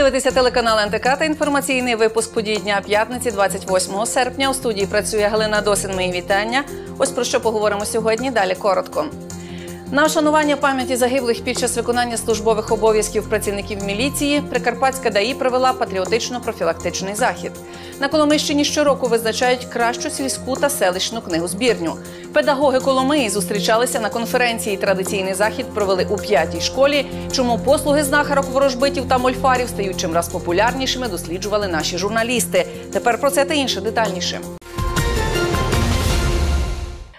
дивитеся телеканал НТК та інформаційний випуск подій дня п'ятниці, 28 серпня. У студії працює Галина Досин. Мої вітання. Ось про що поговоримо сьогодні. Далі коротко. На вшанування пам'яті загиблих під час виконання службових обов'язків працівників міліції Прикарпатська ДАІ провела патріотично-профілактичний захід. На Коломищині щороку визначають кращу сільську та селищну книгу збірню. Педагоги Коломиї зустрічалися на конференції. Традиційний захід провели у п'ятій школі. Чому послуги знахарок, ворожбитів та мольфарів стають чимраз популярнішими, досліджували наші журналісти. Тепер про це та інше детальніше.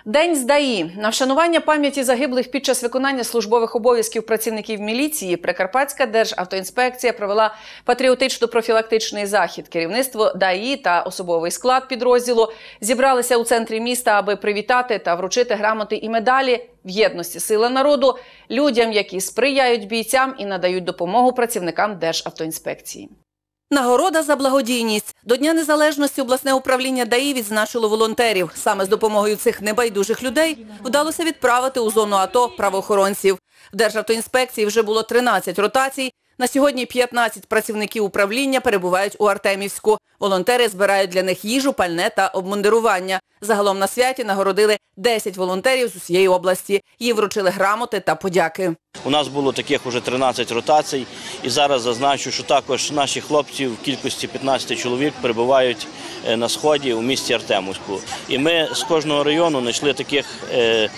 День здаї на вшанування пам'яті загиблих під час виконання службових обов'язків працівників міліції Прикарпатська державтоінспекція провела патріотично-профілактичний захід. Керівництво ДАІ та особовий склад підрозділу зібралися у центрі міста, аби привітати та вручити грамоти і медалі в єдності сила народу людям, які сприяють бійцям і надають допомогу працівникам Державтоінспекції. Нагорода за благодійність до Дня Незалежності обласне управління ДАІ відзначило волонтерів. Саме з допомогою цих небайдужих людей вдалося відправити у зону АТО правоохоронців. В Державтоінспекції вже було 13 ротацій. На сьогодні 15 працівників управління перебувають у Артемівську. Волонтери збирають для них їжу, пальне та обмундирування. Загалом на святі нагородили 10 волонтерів з усієї області. Їм вручили грамоти та подяки. У нас було таких уже 13 ротацій, і зараз зазначу, що також наші хлопці в кількості 15 чоловік перебувають е, на сході у місті Артемовську. І ми з кожного району знайшли таких е,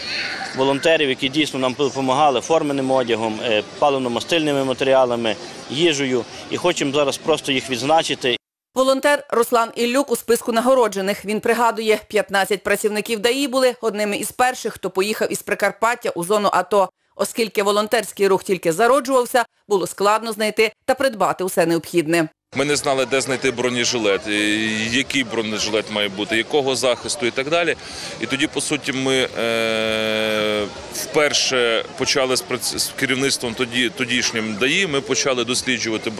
волонтерів, які дійсно нам допомагали форменим одягом, е, паливно-мастильними матеріалами, їжею. І хочемо зараз просто їх відзначити. Волонтер Руслан Іллюк у списку нагороджених. Він пригадує, 15 працівників ДАІ були одними із перших, хто поїхав із Прикарпаття у зону АТО. Оскільки волонтерський рух тільки зароджувався, було складно знайти та придбати усе необхідне. Ми не знали, де знайти бронежилет, який бронежилет має бути, якого захисту і так далі. І тоді, по суті, ми е, вперше почали з, керівництвом тоді, тодішнім ДАІ, ми почали досліджувати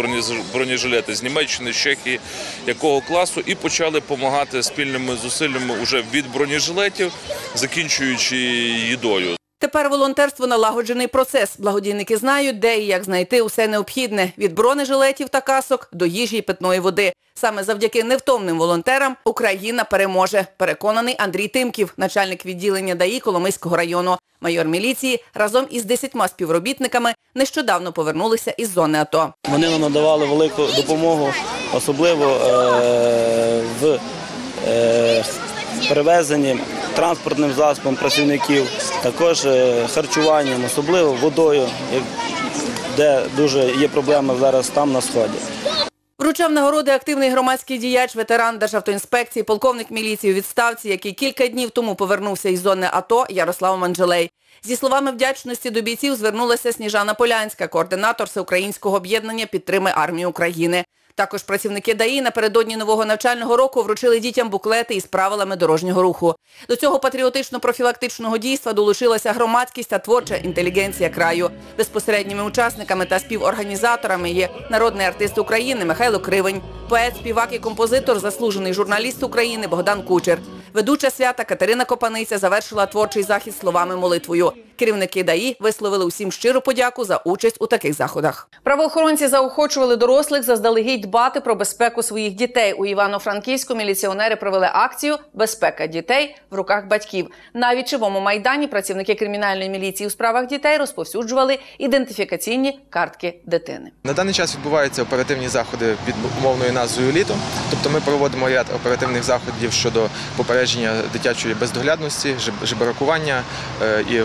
бронежилети з Німеччини, з Чехії, якого класу, і почали допомагати спільними зусиллями уже від бронежилетів, закінчуючи їдою. Тепер волонтерство налагоджений процес. Благодійники знають, де і як знайти усе необхідне – від бронежилетів та касок до їжі і питної води. Саме завдяки невтомним волонтерам Україна переможе, переконаний Андрій Тимків, начальник відділення ДАІ Коломийського району. Майор міліції разом із десятьма співробітниками нещодавно повернулися із зони АТО. Вони нам надавали велику допомогу, особливо е, в е, перевезенні транспортним засобом працівників, також е, харчуванням, особливо водою, де дуже є проблема зараз там на сході. Вручав нагороди активний громадський діяч, ветеран Державтоінспекції, полковник міліції у відставці, який кілька днів тому повернувся із зони АТО Ярослав Манджелей. Зі словами вдячності до бійців звернулася Сніжана Полянська, координатор Всеукраїнського об'єднання «Підтримай армію України». Також працівники ДАІ напередодні нового навчального року вручили дітям буклети із правилами дорожнього руху. До цього патріотично-профілактичного дійства долучилася громадськість та творча інтелігенція краю. Безпосередніми учасниками та співорганізаторами є народний артист України Михайло Кривень, поет, співак і композитор, заслужений журналіст України Богдан Кучер. Ведуча свята Катерина Копаниця завершила творчий захід словами молитвою. Керівники ДАІ висловили усім щиру подяку за участь у таких заходах. Правоохоронці заохочували дорослих заздалегідь дбати про безпеку своїх дітей. У Івано-Франківську міліціонери провели акцію Безпека дітей в руках батьків. На вічовому майдані працівники кримінальної міліції у справах дітей розповсюджували ідентифікаційні картки дитини. На даний час відбуваються оперативні заходи під умовною назвою літо. Тобто ми проводимо ряд оперативних заходів щодо попередження дитячої бездоглядності, жебаракування. Е, І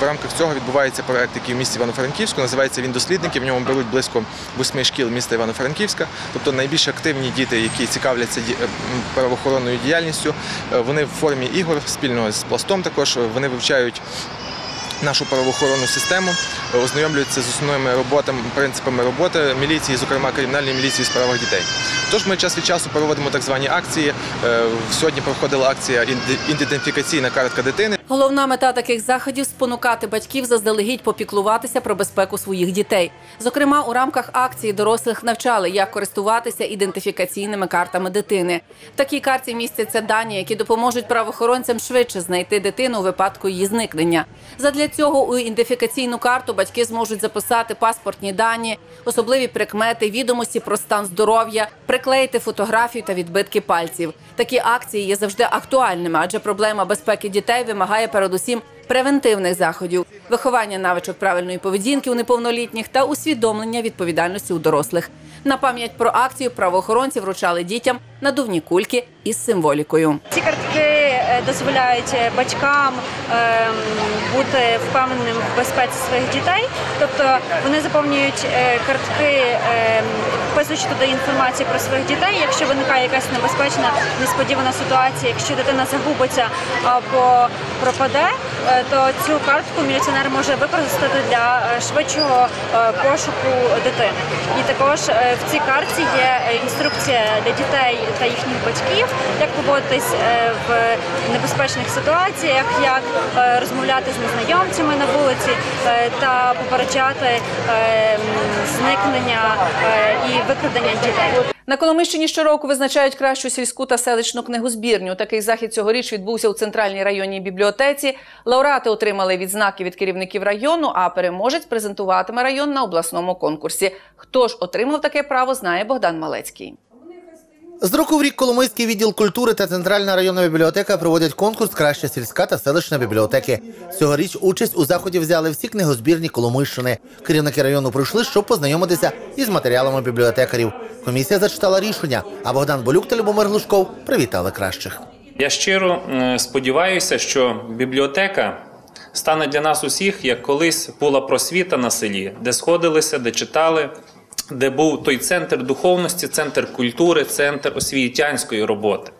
в рамках цього відбувається проект, який в місті Івано-Франківську. Називається він дослідники. В ньому беруть близько восьми шкіл міста Івано-Франківська. Тобто найбільш активні діти, які цікавляться ді- е, м, правоохоронною діяльністю. Е, Вони в формі ігор спільно з пластом. Також е, вони вивчають нашу правоохоронну систему, ознайомлюються з основними роботами, принципами роботи міліції, зокрема кримінальної міліції у справах дітей. Тож ми час від часу проводимо так звані акції. Е, Сьогодні проходила акція ідентифікаційна картка дитини. Головна мета таких заходів спонукати батьків заздалегідь попіклуватися про безпеку своїх дітей. Зокрема, у рамках акції дорослих навчали, як користуватися ідентифікаційними картами дитини. В такій карті містяться дані, які допоможуть правоохоронцям швидше знайти дитину у випадку її зникнення. Задля цього у ідентифікаційну карту батьки зможуть записати паспортні дані, особливі прикмети, відомості про стан здоров'я, приклеїти фотографію та відбитки пальців. Такі акції є завжди актуальними, адже проблема безпеки дітей вимагає передусім превентивних заходів, виховання навичок правильної поведінки у неповнолітніх та усвідомлення відповідальності у дорослих. На пам'ять про акцію правоохоронці вручали дітям надувні кульки із символікою. Ці картки дозволяють е, батькам ем, бути впевненим в безпеці своїх дітей. Тобто вони заповнюють е, картки, вписуючи туди інформацію про своїх дітей. Якщо виникає якась небезпечна несподівана ситуація, якщо дитина загубиться або пропаде, е, то цю картку міліціонер може використати для е, швидшого е, пошуку дитини. І також е, в цій карті є е, інструкція для дітей та їхніх батьків, як поводитись е, в небезпечних ситуаціях, як е, розмовляти з незнайомцями на вулиці е, та попереджати е, зникнення і викрадення дітей. На Коломищині щороку визначають кращу сільську та селищну книгозбірню. Такий захід цьогоріч відбувся у центральній районній бібліотеці. Лауреати отримали відзнаки від керівників району, а переможець презентуватиме район на обласному конкурсі. Хто ж отримав таке право, знає Богдан Малецький. З року в рік Коломийський відділ культури та Центральна районна бібліотека проводять конкурс Краща сільська та селищна бібліотеки. Цьогоріч участь у заході взяли всі книгозбірні Коломийщини. Керівники району прийшли, щоб познайомитися із матеріалами бібліотекарів. Комісія зачитала рішення, а Богдан Болюк та Любомир Глушков привітали кращих. Я щиро е, сподіваюся, що бібліотека стане для нас усіх, як колись була просвіта на селі, де сходилися, де читали, де був той центр духовності, центр культури, центр освітянської роботи.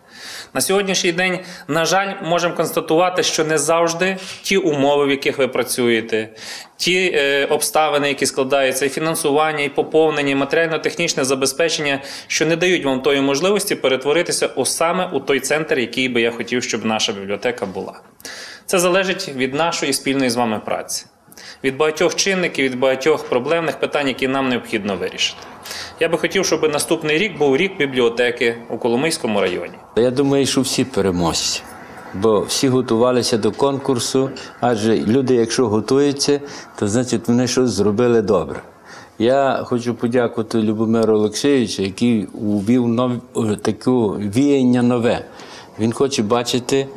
На сьогоднішній день, на жаль, можемо констатувати, що не завжди ті умови, в яких ви працюєте, ті е, обставини, які складаються, і фінансування, і поповнення, і матеріально-технічне забезпечення, що не дають вам тої можливості перетворитися у саме у той центр, який би я хотів, щоб наша бібліотека була. Це залежить від нашої спільної з вами праці, від багатьох чинників, від багатьох проблемних питань, які нам необхідно вирішити. Я би хотів, щоб наступний рік був рік бібліотеки у Коломийському районі. Я думаю, що всі переможці, бо всі готувалися до конкурсу, адже люди, якщо готуються, то значить вони щось зробили добре. Я хочу подякувати Любомиру Олексійовичу, який увів таке віяння нове. Він хоче бачити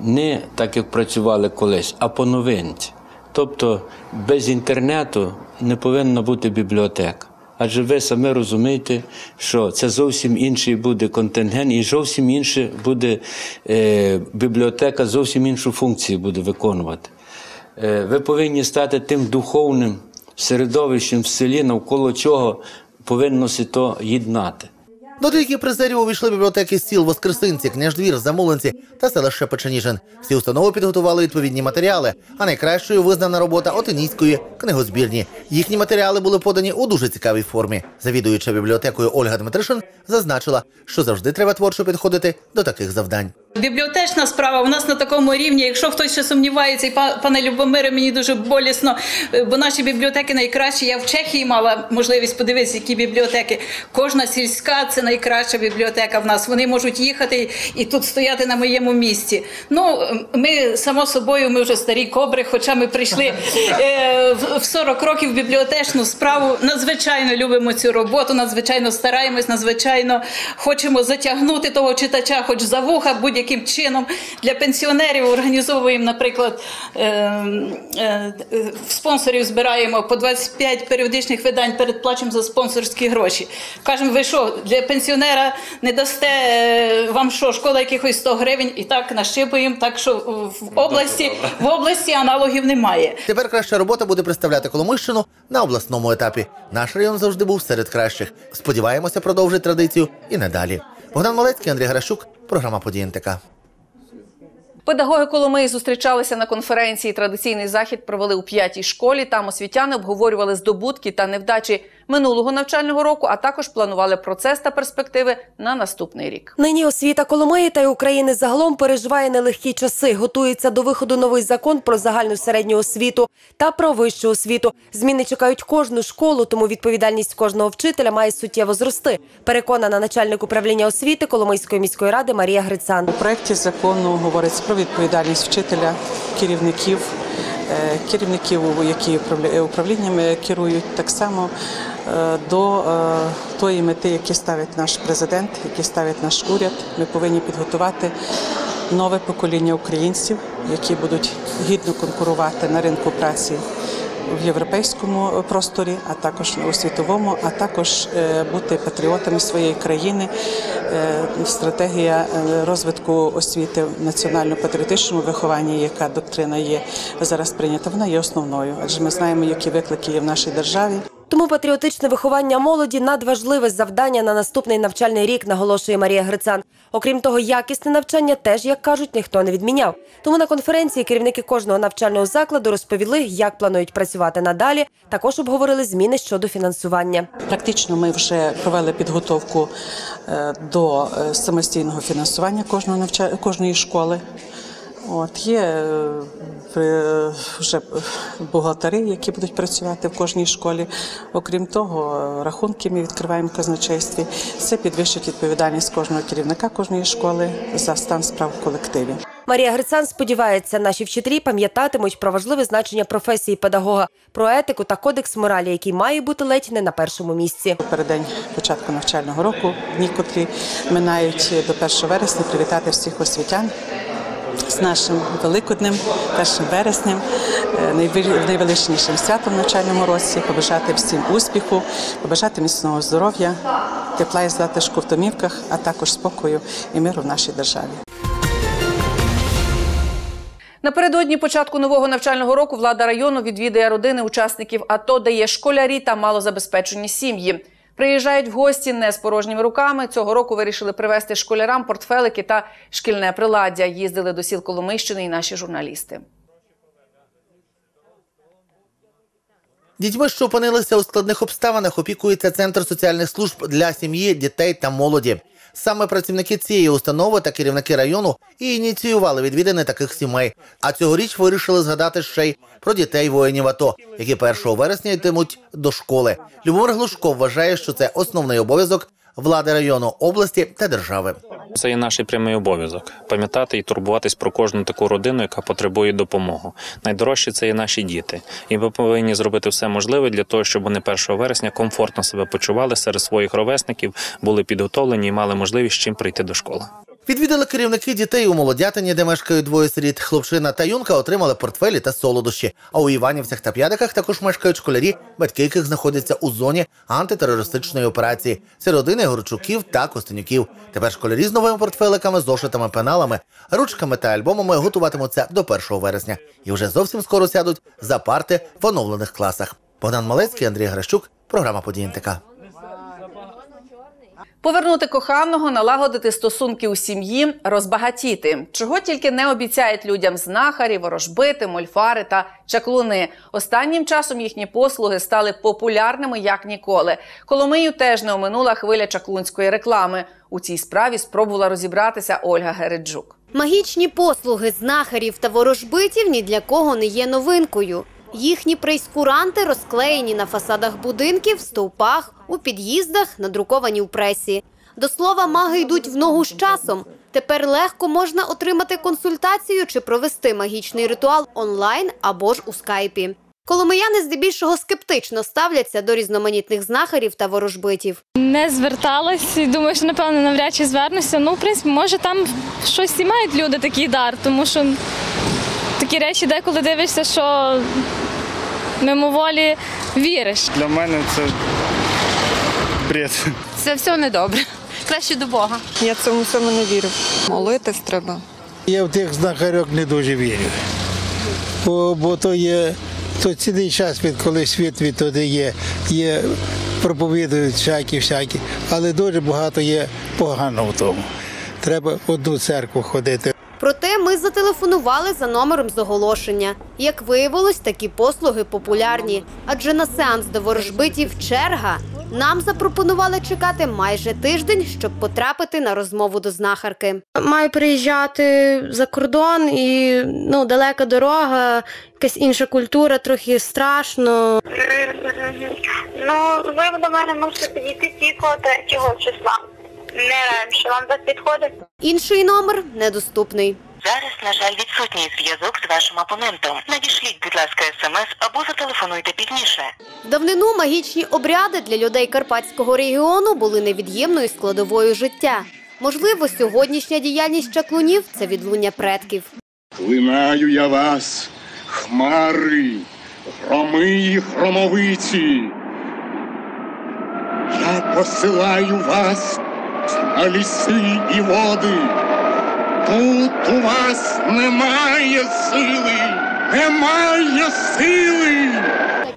не так, як працювали колись, а по новинці. Тобто без інтернету не повинна бути бібліотека. Адже ви самі розумієте, що це зовсім інший буде контингент, і зовсім інше буде е, бібліотека, зовсім іншу функцію буде виконувати. Е, ви повинні стати тим духовним середовищем в селі, навколо чого повинно се то єднати. До деяких призерів увійшли бібліотеки сіл Воскресинці, Княждвір, Замулинці та селище Печеніжин. Всі установи підготували відповідні матеріали, а найкращою визнана робота Отинійської книгозбірні. Їхні матеріали були подані у дуже цікавій формі. Завідуюча бібліотекою Ольга Дмитришин зазначила, що завжди треба творчо підходити до таких завдань. Бібліотечна справа у нас на такому рівні. Якщо хтось ще сумнівається, і пане Любомире, мені дуже болісно, е, бо наші бібліотеки найкращі. Я в Чехії мала можливість подивитися, які бібліотеки. Кожна сільська це найкраща бібліотека в нас. Вони можуть їхати і тут стояти на моєму місці. Ну, ми само собою, ми вже старі кобри, хоча ми прийшли е, в- в 40 років в бібліотечну справу. Надзвичайно любимо цю роботу, надзвичайно стараємось, надзвичайно хочемо затягнути того читача, хоч за вуха, будь-яким чином. Для пенсіонерів організовуємо, наприклад, е, е, е, спонсорів збираємо по 25 періодичних видань перед плачем за спонсорські гроші. Кажемо, ви що, для пенсіонера не дасте вам що, школа якихось 100 гривень і так нащипуємо, так що в області, в області аналогів немає. Тепер краща робота буде представляти Коломийщину на обласному етапі. Наш район завжди був серед кращих. Сподіваємося, продовжить традицію і надалі. Богдан Малецький, Андрій Гращук, програма «Події НТК». Педагоги Коломиї зустрічалися на конференції. Традиційний захід провели у п'ятій школі. Там освітяни обговорювали здобутки та невдачі минулого навчального року, а також планували процес та перспективи на наступний рік. Нині освіта Коломиї та й України загалом переживає нелегкі часи. Готується до виходу новий закон про загальну середню освіту та про вищу освіту. Зміни чекають кожну школу, тому відповідальність кожного вчителя має суттєво зрости. Переконана начальник управління освіти Коломийської міської ради Марія Грицан. У проєкті закону говориться про відповідальність вчителя, керівників, е, керівників, які управліннями керують, так само до е, тої мети, які ставить наш президент, які ставить наш уряд. Ми повинні підготувати нове покоління українців, які будуть гідно конкурувати на ринку праці в європейському просторі, а також у світовому, а також е, бути патріотами своєї країни. Е, Стратегія е, розвитку освіти в національно-патріотичному вихованні, яка доктрина є зараз прийнята, вона є основною, адже ми знаємо, які виклики є в нашій державі. Тому патріотичне виховання молоді надважливе завдання на наступний навчальний рік, наголошує Марія Грицан. Окрім того, якісне навчання теж, як кажуть, ніхто не відміняв. Тому на конференції керівники кожного навчального закладу розповіли, як планують працювати надалі. Також обговорили зміни щодо фінансування. Практично ми вже провели підготовку е, до е, самостійного фінансування кожного кожної школи. От є е, вже бухгалтери, які будуть працювати в кожній школі. Окрім того, рахунки ми відкриваємо в казначействі. Це підвищить відповідальність кожного керівника кожної школи за стан справ в колективі. Марія Грицан сподівається, наші вчителі пам'ятатимуть про важливе значення професії педагога, про етику та кодекс моралі, який має бути ледь не на першому місці. Переддень початку навчального року, дні, котрі минають до 1 вересня, привітати всіх освітян з нашим великоднем, 1 вереснем, е, найвеличнішим святом в навчальному році, побажати всім успіху, побажати міцного здоров'я, тепла і затишку в домівках, а також спокою і миру в нашій державі. Напередодні початку нового навчального року влада району відвідає родини учасників АТО, де є школярі та малозабезпечені сім'ї. Приїжджають в гості не з порожніми руками. Цього року вирішили привезти школярам портфелики та шкільне приладдя. Їздили до сіл Коломийщини і наші журналісти. Дітьми, що опинилися у складних обставинах, опікується Центр соціальних служб для сім'ї, дітей та молоді. Саме працівники цієї установи та керівники району і ініціювали відвідини таких сімей. А цьогоріч вирішили згадати ще й про дітей воїнів АТО, які 1 вересня йтимуть до школи. Любомир Глушко вважає, що це основний обов'язок влади району, області та держави. Це є наш прямий обов'язок пам'ятати і турбуватись про кожну таку родину, яка потребує допомоги. Найдорожче це є наші діти, і ми повинні зробити все можливе для того, щоб вони 1 вересня комфортно себе почували серед своїх ровесників, були підготовлені і мали можливість чим прийти до школи. Відвідали керівники дітей у Молодятині, де мешкають двоє сиріт. Хлопчина та юнка отримали портфелі та солодощі. А у Іванівцях та П'ядиках також мешкають школярі, батьки яких знаходяться у зоні антитерористичної операції. Це родини Горчуків та Костенюків. Тепер школярі з новими портфеликами, зошитами, пеналами, ручками та альбомами готуватимуться до 1 вересня. І вже зовсім скоро сядуть за парти в оновлених класах. Богдан Малецький, Андрій Гращук, програма «Події НТК». Повернути коханого, налагодити стосунки у сім'ї, розбагатіти. Чого тільки не обіцяють людям знахарі, ворожбити, мольфари та чаклуни. Останнім часом їхні послуги стали популярними як ніколи. Коломию теж не оминула хвиля чаклунської реклами. У цій справі спробувала розібратися Ольга Гереджук. Магічні послуги знахарів та ворожбитів ні для кого не є новинкою. Їхні прейскуранти розклеєні на фасадах будинків, стовпах, у під'їздах, надруковані у пресі. До слова, маги йдуть в ногу з часом. Тепер легко можна отримати консультацію чи провести магічний ритуал онлайн або ж у скайпі. Коломияни здебільшого скептично ставляться до різноманітних знахарів та ворожбитів. Не зверталась і думаю, що напевно навряд чи звернуся. Ну, в принципі, може там щось і мають люди такий дар, тому що такі речі деколи дивишся, що мимоволі віриш. Для мене це бред. Це все недобре. Краще до Бога. Я цьому всьому не вірю. Молитись треба. Я в тих знахарьок не дуже вірю. Бо, бо то є то цілий час, відколи світ відтоді є, є проповідують всякі, всякі, але дуже багато є поганого в тому. Треба в одну церкву ходити. Проте ми зателефонували за номером з оголошення. Як виявилось, такі послуги популярні, адже на сеанс до ворожбитів черга. Нам запропонували чекати майже тиждень, щоб потрапити на розмову до знахарки. Маю приїжджати за кордон і ну, далека дорога, якась інша культура, трохи страшно. Ну, ви до мене можете підійти тільки 3 числа. Не раніше. Вам так підходить? Інший номер недоступний. Зараз, на жаль, відсутній зв'язок з вашим опонентом. Надішліть, будь ласка, смс або зателефонуйте пізніше. В давнину магічні обряди для людей Карпатського регіону були невід'ємною складовою життя. Можливо, сьогоднішня діяльність чаклунів це відлуння предків. Клинаю я вас, хмари, громи й хромовиці. Я посилаю вас на ліси і води. Тут у вас немає сили, немає сили.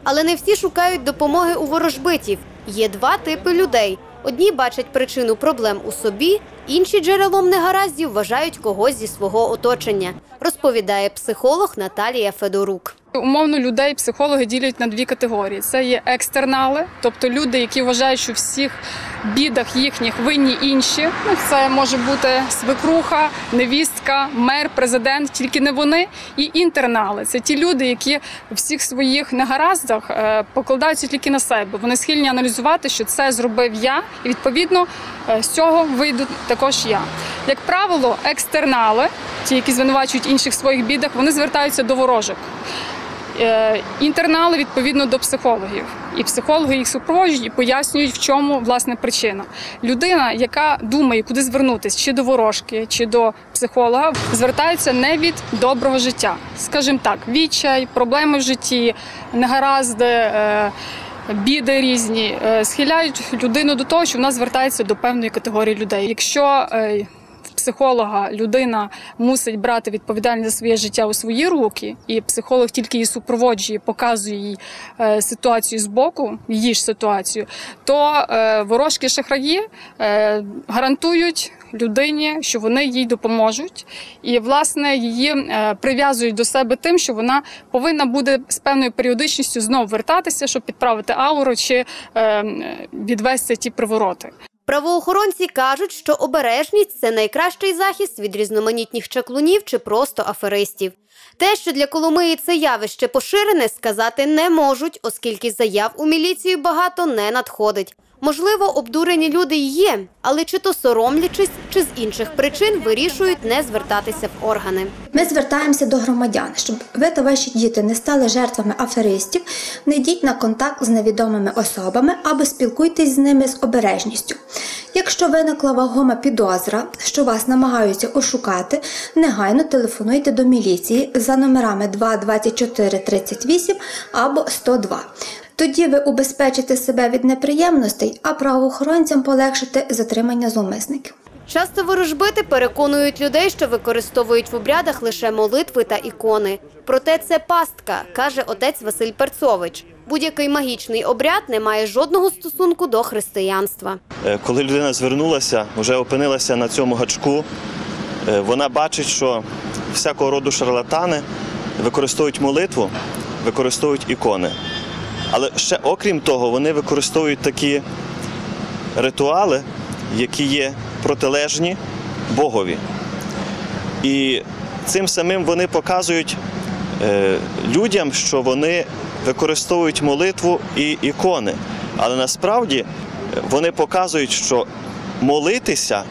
Але не всі шукають допомоги у ворожбитів. Є два типи людей: одні бачать причину проблем у собі, інші джерелом негараздів вважають когось зі свого оточення, розповідає психолог Наталія Федорук. Умовно людей психологи ділять на дві категорії: це є екстернали, тобто люди, які вважають, що в всіх бідах їхніх винні інші. Ну, це може бути свекруха, невістка, мер, президент, тільки не вони. І інтернали це ті люди, які в всіх своїх негараздах е, покладаються тільки на себе. Вони схильні аналізувати, що це зробив я, і відповідно е, з цього вийду також я. Як правило, екстернали, ті, які звинувачують інших в своїх бідах, вони звертаються до ворожок. Е, Інтернали відповідно до психологів, і психологи їх супроводжують і пояснюють, в чому власне причина. Людина, яка думає, куди звернутися, чи до ворожки, чи до психолога, звертається не від доброго життя, скажімо так, відчай, проблеми в житті, негаразди. е, Біди різні е, схиляють людину до того, що вона звертається до певної категорії людей. Якщо психолога людина мусить брати відповідальність за своє життя у свої руки, і психолог тільки її супроводжує, показує їй е, ситуацію з боку, її ж ситуацію, то е, ворожкі шахраї е, гарантують людині, що вони їй допоможуть, і власне її прив'язують до себе тим, що вона повинна буде з певною періодичністю знову вертатися, щоб підправити ауру чи відвести ті привороти. Правоохоронці кажуть, що обережність це найкращий захист від різноманітних чаклунів чи просто аферистів. Те, що для Коломиї це явище поширене, сказати не можуть, оскільки заяв у міліцію багато не надходить. Можливо, обдурені люди й є, але чи то соромлячись, чи з інших причин вирішують не звертатися в органи. Ми звертаємося до громадян, щоб ви та ваші діти не стали жертвами аферистів, не йдіть на контакт з невідомими особами або спілкуйтесь з ними з обережністю. Якщо виникла вагома підозра, що вас намагаються ошукати, негайно телефонуйте до міліції за номерами 2 24 38 або 102. Тоді ви убезпечите себе від неприємностей, а правоохоронцям полегшите затримання зловмисників. Часто ворожбити переконують людей, що використовують в обрядах лише молитви та ікони. Проте це пастка, каже отець Василь Перцович. Будь-який магічний обряд не має жодного стосунку до християнства. Е, Коли людина звернулася, вже опинилася на цьому гачку, е, вона бачить, що всякого роду шарлатани використовують молитву, використовують ікони. Але ще окрім того, вони використовують такі ритуали, які є протилежні Богові. І цим самим вони показують е, людям, що вони використовують молитву і ікони. Але насправді е, вони показують, що молитися,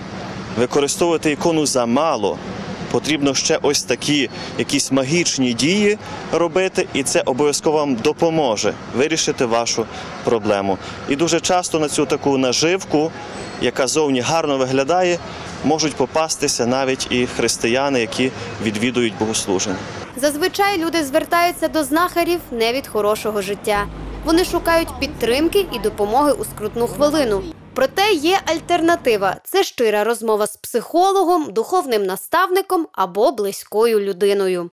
використовувати ікону замало. Потрібно ще ось такі якісь магічні дії робити, і це обов'язково вам допоможе вирішити вашу проблему. І дуже часто на цю таку наживку, яка зовні гарно виглядає, можуть попастися навіть і християни, які відвідують богослуження. Зазвичай люди звертаються до знахарів не від хорошого життя. Вони шукають підтримки і допомоги у скрутну хвилину. Проте є альтернатива це щира розмова з психологом, духовним наставником або близькою людиною.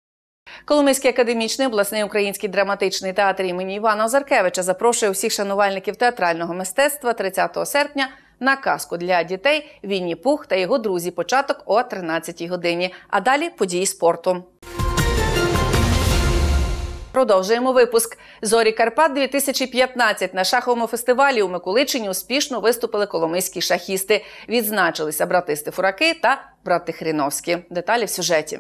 Коломийський академічний обласний український драматичний театр імені Івана Озаркевича запрошує усіх шанувальників театрального мистецтва 30 серпня На казку для дітей Вінні Пух та його друзі. Початок о 13 годині. А далі події спорту. Продовжуємо випуск. Зорі Карпат 2015 на шаховому фестивалі у Миколичині успішно виступили коломийські шахісти. Відзначилися брати Стефураки та брати Хріновські. Деталі в сюжеті.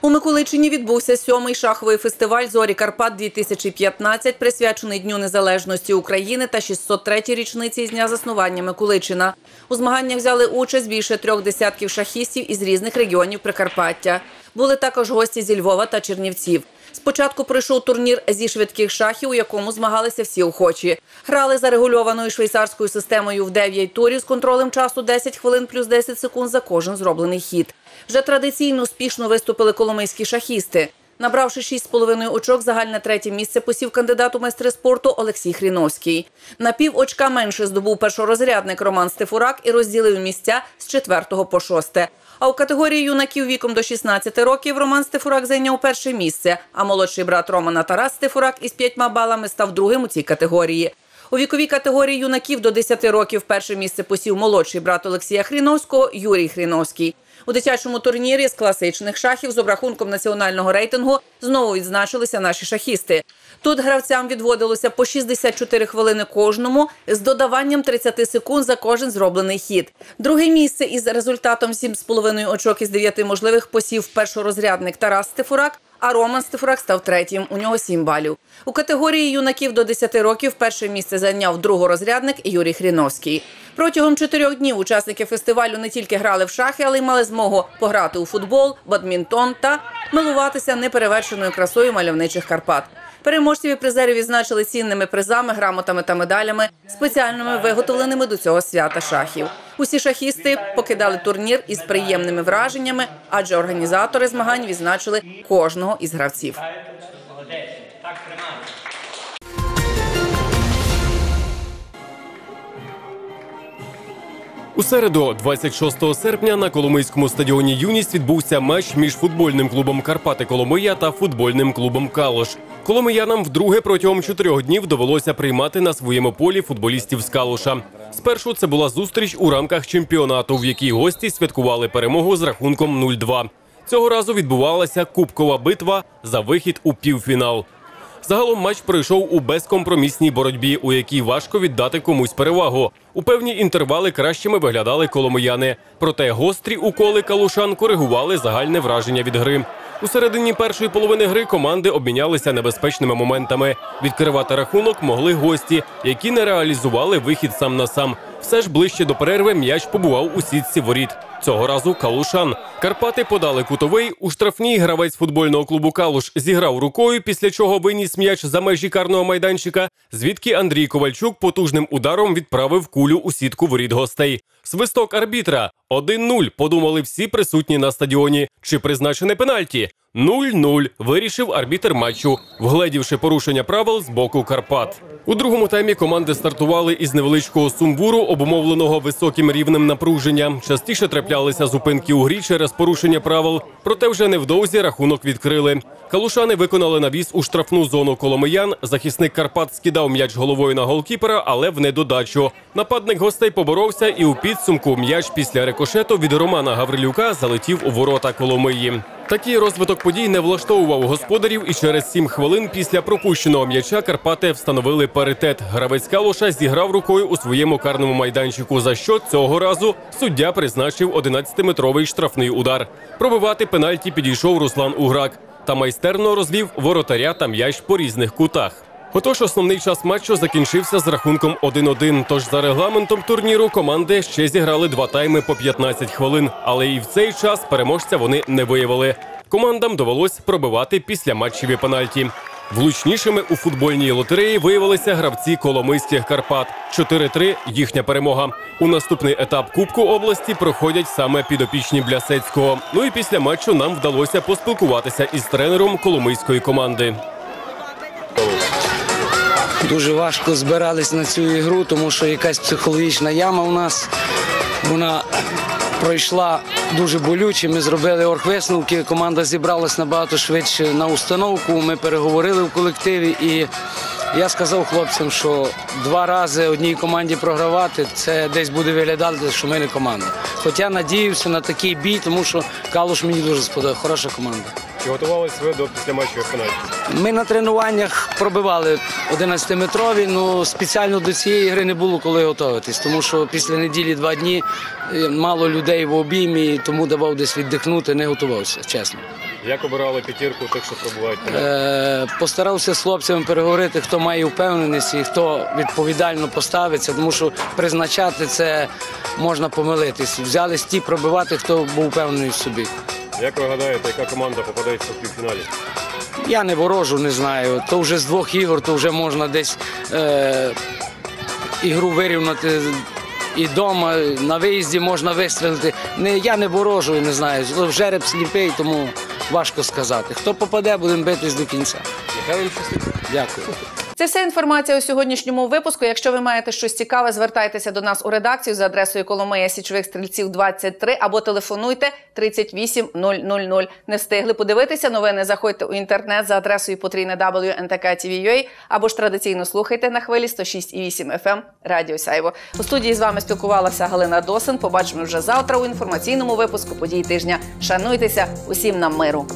У Миколичині відбувся сьомий шаховий фестиваль Зорі Карпат 2015 присвячений Дню Незалежності України та 603-й річниці з дня заснування Миколичина. У змаганнях взяли участь більше трьох десятків шахістів із різних регіонів Прикарпаття. Були також гості зі Львова та Чернівців. Спочатку пройшов турнір зі швидких шахів, у якому змагалися всі охочі. Грали за регульованою швейцарською системою в 9 турів з контролем часу 10 хвилин плюс 10 секунд за кожен зроблений хід. Вже традиційно успішно виступили коломийські шахісти. Набравши 6,5 очок, загальне третє місце посів кандидат у майстри спорту Олексій Хріновський. На пів очка менше здобув першорозрядник Роман Стефурак і розділив місця з 4 по 6. А у категорії юнаків віком до 16 років Роман Стефурак зайняв перше місце, а молодший брат Романа Тарас Стефурак із п'ятьма балами став другим у цій категорії. У віковій категорії юнаків до 10 років перше місце посів молодший брат Олексія Хріновського Юрій Хріновський. У дитячому турнірі з класичних шахів з обрахунком національного рейтингу знову відзначилися наші шахісти. Тут гравцям відводилося по 64 хвилини кожному з додаванням 30 секунд за кожен зроблений хід. Друге місце із результатом 7,5 очок із 9 можливих посів першорозрядник Тарас Стефурак, а Роман Стефурак став третім. У нього 7 балів. У категорії юнаків до 10 років перше місце зайняв другорозрядник Юрій Хріновський. Протягом чотирьох днів учасники фестивалю не тільки грали в шахи, але й мали змогу пограти у футбол, бадмінтон та милуватися неперевершеною красою мальовничих Карпат. Переможців і призерів відзначили цінними призами, грамотами та медалями, спеціальними виготовленими до цього свята шахів. Усі шахісти покидали турнір із приємними враженнями, адже організатори змагань відзначили кожного із гравців. У середу, 26 серпня, на Коломийському стадіоні Юність відбувся матч між футбольним клубом Карпати Коломия та футбольним клубом Калош. Коломиянам вдруге протягом чотирьох днів довелося приймати на своєму полі футболістів з Калуша. Спершу це була зустріч у рамках чемпіонату, в якій гості святкували перемогу з рахунком 0-2. Цього разу відбувалася кубкова битва за вихід у півфінал. Загалом матч пройшов у безкомпромісній боротьбі, у якій важко віддати комусь перевагу. У певні інтервали кращими виглядали коломияни. Проте гострі уколи калушан коригували загальне враження від гри. У середині першої половини гри команди обмінялися небезпечними моментами. Відкривати рахунок могли гості, які не реалізували вихід сам на сам. Все ж ближче до перерви м'яч побував у сітці воріт. Цього разу Калушан. Карпати подали кутовий. У штрафній гравець футбольного клубу Калуш зіграв рукою, після чого виніс м'яч за межі карного майданчика, звідки Андрій Ковальчук потужним ударом відправив кулю у сітку воріт гостей. Свисток арбітра 1-0, подумали всі присутні на стадіоні. Чи призначене пенальті? 0-0, вирішив арбітер матчу, вгледівши порушення правил з боку Карпат. У другому таймі команди стартували із невеличкого сумбуру, обумовленого високим рівнем напруження. Частіше траплялися зупинки у грі через порушення правил, проте вже невдовзі рахунок відкрили. Калушани виконали навіс у штрафну зону коломиян. Захисник Карпат скидав м'яч головою на голкіпера, але в недодачу. Нападник гостей поборовся, і у підсумку м'яч після рикошету від Романа Гаврилюка залетів у ворота Коломиї. Такий розвиток подій не влаштовував господарів, і через сім хвилин після пропущеного м'яча Карпати встановили паритет. Гравець Калоша зіграв рукою у своєму карному майданчику. За що цього разу суддя призначив 11-метровий штрафний удар. Пробивати пенальті підійшов Руслан Уграк та майстерно розвів воротаря та м'яч по різних кутах. Отож, основний час матчу закінчився з рахунком 1-1. Тож за регламентом турніру команди ще зіграли два тайми по 15 хвилин, але і в цей час переможця вони не виявили. Командам довелось пробивати після матчеві пенальті. Влучнішими у футбольній лотереї виявилися гравці Коломийських Карпат. 4-3 – їхня перемога. У наступний етап Кубку області проходять саме підопічні Блясецького. Ну і після матчу нам вдалося поспілкуватися із тренером коломийської команди. Дуже важко збирались на цю ігру, тому що якась психологічна яма у нас. Вона пройшла дуже болюче. Ми зробили оргвисновки. Команда зібралась набагато швидше на установку. Ми переговорили в колективі і Я сказав хлопцям, що два рази одній команді програвати це десь буде виглядати, що ми не команда. Хоча надіюся на такий бій, тому що Калуш мені дуже сподобав. Хороша команда. Чи готувалися ви до післяматчевих пенальтів? Ми на тренуваннях пробивали 11-метрові, але спеціально до цієї гри не було коли готуватись, тому що після неділі два дні е, мало людей в обіймі, тому давав десь віддихнути, не готувався, чесно. Як обирали п'ятірку тих, що пробувають? Е, постарався з хлопцями переговорити, хто має впевненість і хто відповідально поставиться, тому що призначати це можна помилитись. Взялись ті пробивати, хто був впевнений в собі. Як ви гадаєте, яка команда попадається в півфіналі? Я не ворожу, не знаю. То вже з двох ігор, то вже можна десь е, ігру вирівняти. І вдома, на виїзді можна вистрілити. Не, я не ворожу, не знаю. Жереб сліпий, тому важко сказати. Хто попаде, будемо битись до кінця. Нехай вам щастить. Дякую. Це вся інформація у сьогоднішньому випуску. Якщо ви маєте щось цікаве, звертайтеся до нас у редакцію за адресою Коломия Січових стрільців 23 або телефонуйте 38 000. Не встигли подивитися новини. Заходьте у інтернет за адресою потрійне WNTK.TV.ua або ж традиційно слухайте на хвилі 106,8 FM Радіо Сяйво. У студії з вами спілкувалася Галина Досин. Побачимо вже завтра у інформаційному випуску подій тижня. Шануйтеся усім нам миру.